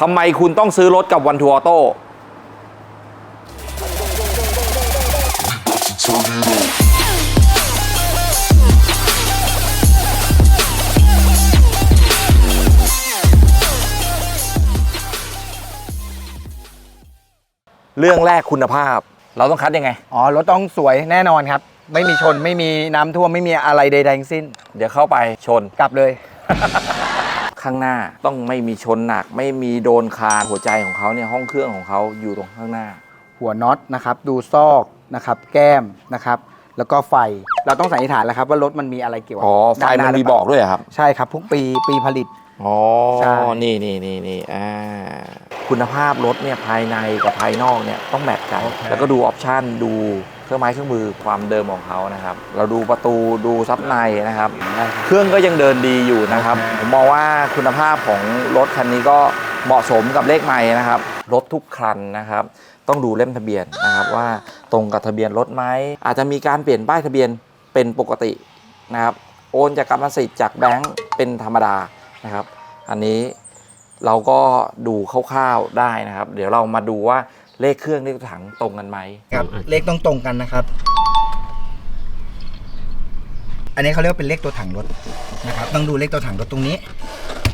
ทำไมคุณต้องซื้อรถกับวันทัวร์ออโต้เรื่องแรกคุณภาพ เราต้องคัดยังไง อ๋อ รถต้องสวยแน่นอนครับ ไม่มีชนไม่มีน้ำท่วมไม่มีอะไรใดๆทั้งสิ้น เดี๋ยวเข้าไปชนกลับเลย ข้างหน้า ต้องไม่มีชนหนัก ไม่มีโดนคานหัวใจของเขาเนี่ยห้องเครื่องของเขาอยู่ตรงข้างหน้า หัวน็อตนะครับ ดูซอกนะครับ แก้มนะครับ แล้วก็ไฟ เราต้องสันนิษฐานแล้วครับว่ารถมันมีอะไรเกี่ยวกับอ๋อไฟด้าหมันหรืมีเปบล่าอกด้วยเหรอครับ ใช่ครับพวกปีปีผลิต อ๋อ ใช่ นี่นี่นี่นี่อ่า คุณภาพรถเนี่ยภายในกับภายนอกเนี่ยต้องแมทกัน แล้วก็ดูออปชันดูเค รื่องไม้เครื่องมือความเดิมของเขานะครับ เราดูประตูดูซับในนะครับ เครื่องก็ยังเดินดีอยู่นะครับ ผมมองว่าคุณภาพของรถคันนี้ก็เหมาะสมกับเลขไม้นะครับ รถทุกคันนะครับ ต้องดูเล่มทะเบียนนะครับว่าตรงกับทะเบียนรถไหมอาจจะมีการเปลี่ยนป้ายทะเบียนเป็นปกตินะครับ โอนจากกรรมสิทธิ์จากแบงก์เป็นธรรมดานะครับ อันนี้เราก็ดูคร่าวๆได้นะครับ เดี๋ยวเรามาดูว่า เลขเครื่องเลขถังตรงกันไหมครับเลขต้องตรงกันนะครับ อันนี้เขาเรียกว่าเป็นเลขตัวถังรถนะครับ ต้องดูเลขตัวถังรถตรงนี้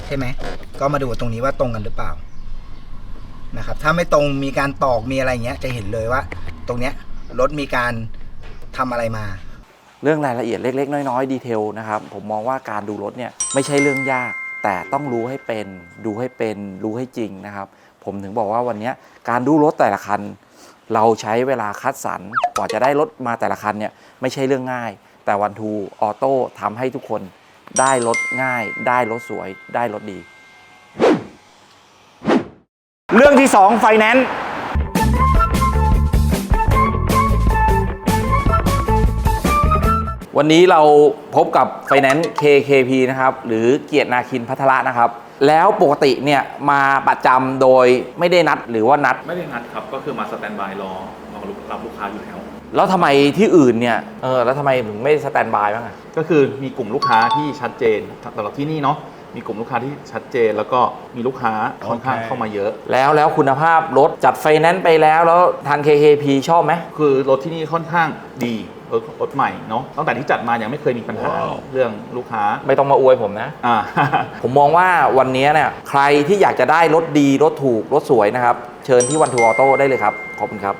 ใช่ไหมก็มาดูตรงนี้ว่าตรงกันหรือเปล่านะครับ ถ้าไม่ตรงมีการตอกมีอะไรอย่างเงี้ย จะเห็นเลยว่า ตรงเนี้ยรถมีการทำอะไรมา เรื่องรายละเอียดเล็ก ๆ น้อยๆดีเทลนะครับ ผมมองว่าการดูรถเนี่ยไม่ใช่เรื่องยาก แต่ต้องรู้ให้เป็นดูให้เป็นรู้ให้จริงนะครับ ผมถึงบอกว่าวันนี้การดูรถแต่ละคัน เราใช้เวลาคัดสรรกว่าจะได้รถมาแต่ละคันเนี่ยไม่ใช่เรื่องง่าย แต่วันทูออโต้ทำให้ทุกคนได้รถง่าย ได้รถสวย ได้รถดี เรื่องที่2ไฟแนนซ์ วันนี้เราพบกับไฟแนนซ์ KKP นะครับ หรือเกียรตินาคินพัทระนะครับ แล้วปกติเนี่ยมาประจำโดยไม่ได้นัดหรือว่านัด ไม่ได้นัดครับ ก็คือมาสแตนบายรอรอรับลูกค้าอยู่แล้ว แล้วทำไมที่อื่นเนี่ยเออแล้วทำไมถึงไม่สแตนบายบ้างอะก็คือมีกลุ่มลูกค้าที่ชัดเจนสำหรับที่นี่เนาะมีกลุ่มลูกค้าที่ชัดเจน แล้วก็มีลูกค้าค่อนข้างเข้ามาเยอะ แล้วแล้วคุณภาพรถจัดไฟแนนซ์ไปแล้วแล้วทาง KKP ชอบไหมคือรถที่นี่ค่อนข้างดี รถรถใหม่เนาะตั้งแต่ที่จัดมายังไม่เคยมีปัญหาเรื่องลูกค้าไม่ต้องมาอวยผมนะ อ่า ผมมองว่าวันนี้เนี่ยใครที่อยากจะได้รถดี รถถูก รถสวยนะครับ เชิญที่วันทูออโต้ได้เลยครับ ขอบคุณครับ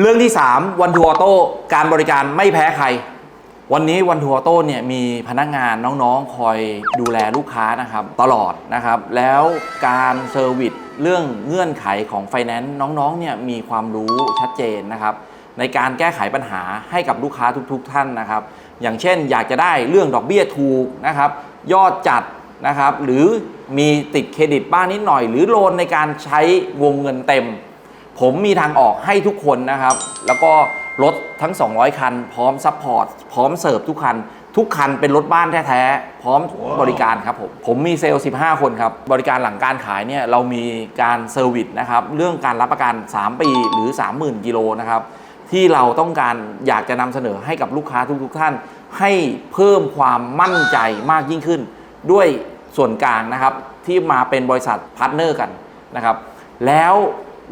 เรื่องที่3วันทูออโต้การบริการไม่แพ้ใคร วันนี้วันทูออโต้เนี่ยมีพนักงานน้องๆ คอยดูแลลูกค้านะครับตลอดนะครับ แล้วการเซอร์วิสเรื่องเงื่อนไขของไฟแนนซ์น้องๆเนี่ยมีความรู้ชัดเจนนะครับ ในการแก้ไขปัญหาให้กับลูกค้าทุกๆ ท่านนะครับ อย่างเช่น อยากจะได้เรื่องดอกเบี้ยถูกนะครับ ยอดจัดนะครับ หรือมีติดเครดิตบ้างนิดหน่อย หรือโลนในการใช้วงเงินเต็ม ผมมีทางออกให้ทุกคนนะครับ แล้วก็รถทั้ง 200 คัน พร้อมซัพพอร์ตพร้อมเสิร์ฟทุกคัน ทุกคันเป็นรถบ้านแท้ๆ พร้อมบริการครับผม ผมมีเซลล์ 15 คนครับ บริการหลังการขายเนี่ยเรามีการเซอร์วิสนะครับ เรื่องการรับประกัน 3 ปีหรือ 30,000 กิโลนะครับ ที่เราต้องการอยากจะนำเสนอให้กับลูกค้าทุกๆท่าน ให้เพิ่มความมั่นใจมากยิ่งขึ้น ด้วยส่วนกลางนะครับที่มาเป็นบริษัทพาร์ทเนอร์กันนะครับ แล้ว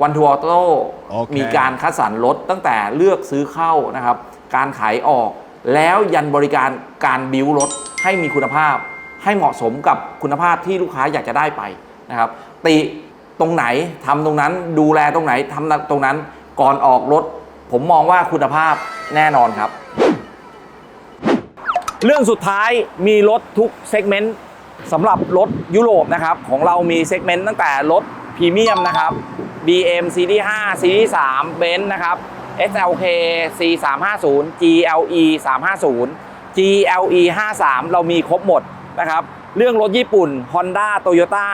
วันทัวร์โต้โอเคมีการคัดสรรรถตั้งแต่เลือกซื้อเข้านะครับ การขายออกแล้วยันบริการการบิวรถให้มีคุณภาพ ให้เหมาะสมกับคุณภาพที่ลูกค้าอยากจะได้ไปนะครับ ติตรงไหนทำตรงนั้นดูแลตรงไหนทำตรงนั้นก่อนออกรถ ผมมองว่าคุณภาพแน่นอนครับ เรื่องสุดท้ายมีรถทุกเซกเมนต์สำหรับรถยุโรปนะครับ ของเรามีเซกเมนต์ตั้งแต่รถพรีเมียมนะครับ BM Series 5 Series 3 Benz นะครับ SLK C 3 5 0 GLE 3 5 0 GLE 53เรามีครบหมดนะครับ เรื่องรถญี่ปุ่น Honda Toyota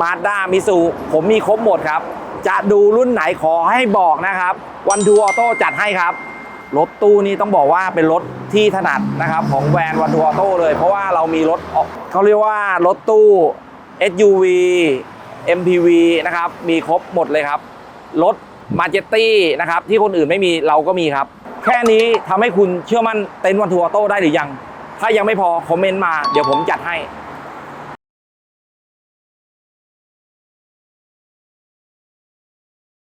Mazda Mitsu ผมมีครบหมดครับ จะดูรุ่นไหนขอให้บอกนะครับ วันดูออโต้จัดให้ครับ รถตู้นี่ต้องบอกว่าเป็นรถที่ถนัดนะครับของแวนวันทัวร์โต้เลย เพราะว่าเรามีรถเขาเรียกว่ารถตู้ SUV MPV นะครับมีครบหมดเลยครับ รถมาเจตตี้นะครับที่คนอื่นไม่มีเราก็มีครับ แค่นี้ทำให้คุณเชื่อมั่นเต็นท์วันทัวร์โต้ได้หรือยัง ถ้ายังไม่พอคอมเมนต์มาเดี๋ยวผมจัดให้